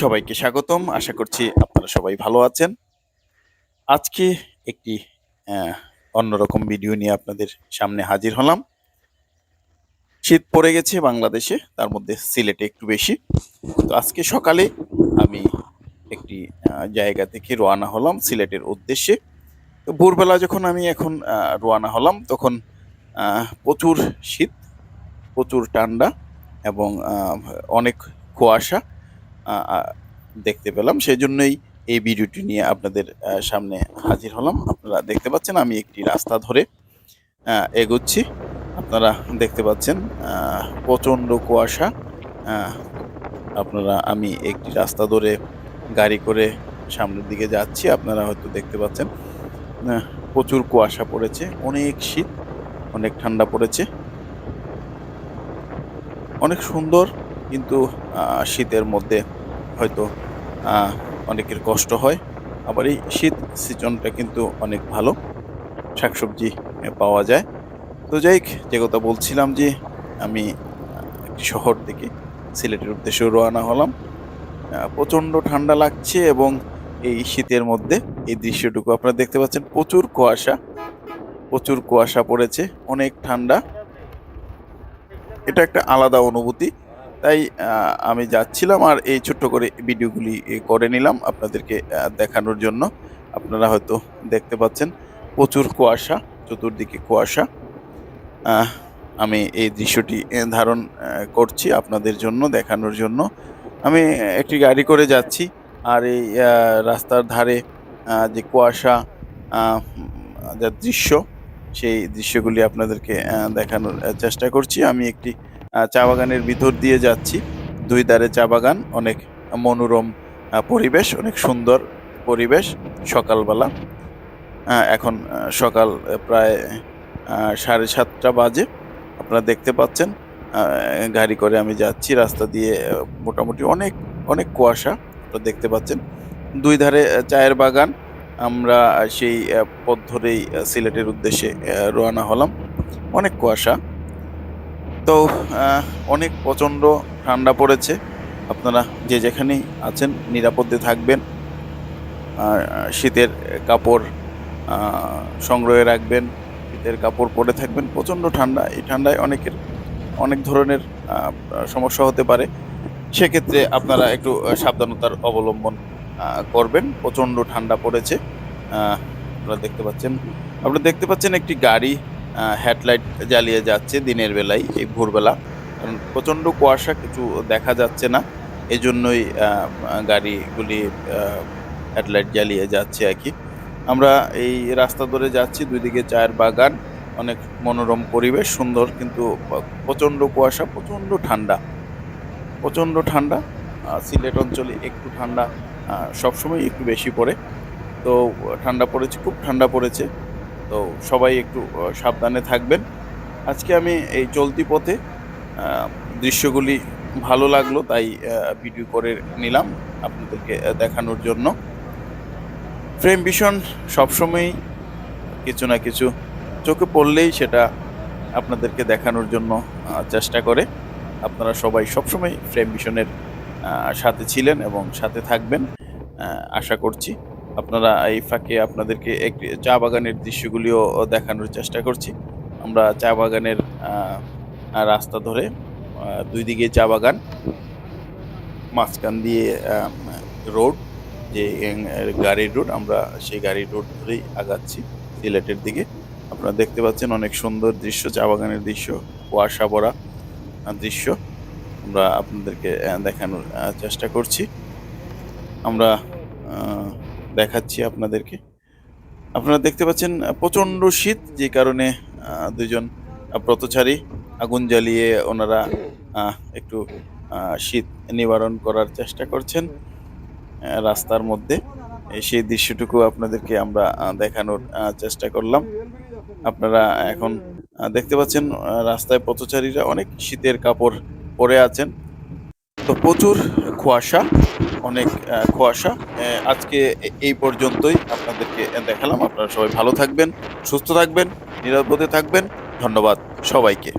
সবাইকে স্বাগতম। আশা করছি আপনারা সবাই ভালো আছেন। আজকে একটি অন্যরকম ভিডিও নিয়ে আপনাদের সামনে হাজির হলাম। শীত পড়ে গেছে বাংলাদেশে, তার মধ্যে সিলেটে একটু বেশি। তো আজকে সকালে আমি একটি জায়গা থেকে রওনা হলাম সিলেটের উদ্দেশ্যে। তো ভোরবেলা যখন আমি এখন রোয়ানা হলাম, তখন প্রচুর শীত, প্রচুর ঠান্ডা এবং অনেক কুয়াশা। দেখতে পেলাম। সেই জন্যই এই ভিডিওটি নিয়ে আপনাদের সামনে হাজির হলাম। আপনারা দেখতে পাচ্ছেন আমি একটি রাস্তা ধরে এগোচ্ছি। আপনারা দেখতে পাচ্ছেন প্রচণ্ড কুয়াশা। আপনারা, আমি একটি রাস্তা ধরে গাড়ি করে সামনের দিকে যাচ্ছি। আপনারা হয়তো দেখতে পাচ্ছেন প্রচুর কুয়াশা পড়েছে। অনেক শীত, অনেক ঠান্ডা পড়েছে। অনেক সুন্দর কিন্তু শীতের মধ্যে হয়তো অনেকের কষ্ট হয়। আবার এই শীত সিজনটা কিন্তু অনেক ভালো। শাকসবজি পাওয়া যায়। তো যাই যে কথা বলছিলাম যে, আমি একটি শহর থেকে সিলেটের উদ্দেশ্যে রওনা হলাম। প্রচণ্ড ঠান্ডা লাগছে এবং এই শীতের মধ্যে এই দৃশ্যটুকু আপনারা দেখতে পাচ্ছেন। প্রচুর কুয়াশা প্রচুর কুয়াশা পড়েছে, অনেক ঠান্ডা। এটা একটা আলাদা অনুভূতি। তাই আমি যাচ্ছিলাম আর এই ছোট্ট করে ভিডিওগুলি করে নিলাম আপনাদেরকে দেখানোর জন্য। আপনারা হয়তো দেখতে পাচ্ছেন প্রচুর কুয়াশা, চতুর্দিকে কুয়াশা। আমি এই দৃশ্যটি ধারণ করছি আপনাদের জন্য, দেখানোর জন্য। আমি একটি গাড়ি করে যাচ্ছি আর এই রাস্তার ধারে যে কুয়াশা যা দৃশ্য, সেই দৃশ্যগুলি আপনাদেরকে দেখানোর চেষ্টা করছি। আমি একটি চা বাগানের ভিতর দিয়ে যাচ্ছি। দুই ধারে চা বাগান, অনেক মনোরম পরিবেশ, অনেক সুন্দর পরিবেশ সকালবেলা। এখন সকাল প্রায় সাড়ে সাতটা বাজে। আপনারা দেখতে পাচ্ছেন গাড়ি করে আমি যাচ্ছি। রাস্তা দিয়ে মোটামুটি অনেক অনেক কুয়াশা, আপনারা দেখতে পাচ্ছেন। দুই ধারে চায়ের বাগান। আমরা সেই পথ ধরেই সিলেটের উদ্দেশ্যে রওনা হলাম। অনেক কুয়াশা। তো অনেক প্রচণ্ড ঠান্ডা পড়েছে। আপনারা যে যেখানেই আছেন নিরাপদে থাকবেন। শীতের কাপড় সংগ্রহে রাখবেন। শীতের কাপড় পরে থাকবেন। প্রচণ্ড ঠান্ডা। এই ঠান্ডায় অনেকের অনেক ধরনের সমস্যা হতে পারে। সেক্ষেত্রে আপনারা একটু সাবধানতার অবলম্বন করবেন। প্রচণ্ড ঠান্ডা পড়েছে। আপনারা দেখতে পাচ্ছেন। আপনারা দেখতে পাচ্ছেন একটি গাড়ি হেডলাইট জ্বালিয়ে যাচ্ছে দিনের বেলায় এই ভোরবেলা। কারণ প্রচণ্ড কুয়াশা, কিছু দেখা যাচ্ছে না। এই জন্যই গাড়িগুলি হেডলাইট জ্বালিয়ে যাচ্ছে আর কি। আমরা এই রাস্তা ধরে যাচ্ছি দুই দিকে চায়ের বাগান, অনেক মনোরম পরিবেশ, সুন্দর কিন্তু প্রচণ্ড কুয়াশা, প্রচণ্ড ঠান্ডা। প্রচণ্ড ঠান্ডা সিলেট অঞ্চলে একটু ঠান্ডা সবসময় একটু বেশি পড়ে। তো ঠান্ডা পড়েছে, খুব ঠান্ডা পড়েছে। তো সবাই একটু সাবধানে থাকবেন। আজকে আমি এই চলতি পথে দৃশ্যগুলি ভালো লাগল, তাই ভিডিও করে নিলাম আপনাদেরকে দেখানোর জন্য। ফ্রেম ভিশন সবসময়ই কিছু না কিছু চোখে পড়লেই সেটা আপনাদেরকে দেখানোর জন্য চেষ্টা করে। আপনারা সবাই সবসময় ফ্রেম ভিশনের সাথে ছিলেন এবং সাথে থাকবেন আশা করছি। আপনারা এই ফাঁকে আপনাদেরকে একটি চা বাগানের দৃশ্যগুলিও দেখানোর চেষ্টা করছি। আমরা চা বাগানের রাস্তা ধরে দুই দিকে চা বাগান, মাঝখান দিয়ে রোড, যে গাড়ির রোড, আমরা সেই গাড়ির রোড ধরেই আগাচ্ছি সিলেটের দিকে। আপনারা দেখতে পাচ্ছেন অনেক সুন্দর দৃশ্য, চা বাগানের দৃশ্য, কুয়াশা ভরা দৃশ্য। আমরা আপনাদেরকে দেখানোর চেষ্টা করছি। আমরা দেখাচ্ছি আপনাদেরকে। আপনারা দেখতে পাচ্ছেন প্রচণ্ড শীত, যে কারণে দুজন পথচারী আগুন জ্বালিয়ে ওনারা একটু শীত নিবারণ করার চেষ্টা করছেন রাস্তার মধ্যে। সেই দৃশ্যটুকু আপনাদেরকে আমরা দেখানোর চেষ্টা করলাম। আপনারা এখন দেখতে পাচ্ছেন রাস্তায় পথচারীরা অনেক শীতের কাপড় পরে আছেন। তো প্রচুর কুয়াশা অনেক কুয়াশা। আজকে এই পর্যন্তই আপনাদেরকে দেখালাম। আপনারা সবাই ভালো থাকবেন, সুস্থ থাকবেন, নিরাপদে থাকবেন। ধন্যবাদ সবাইকে।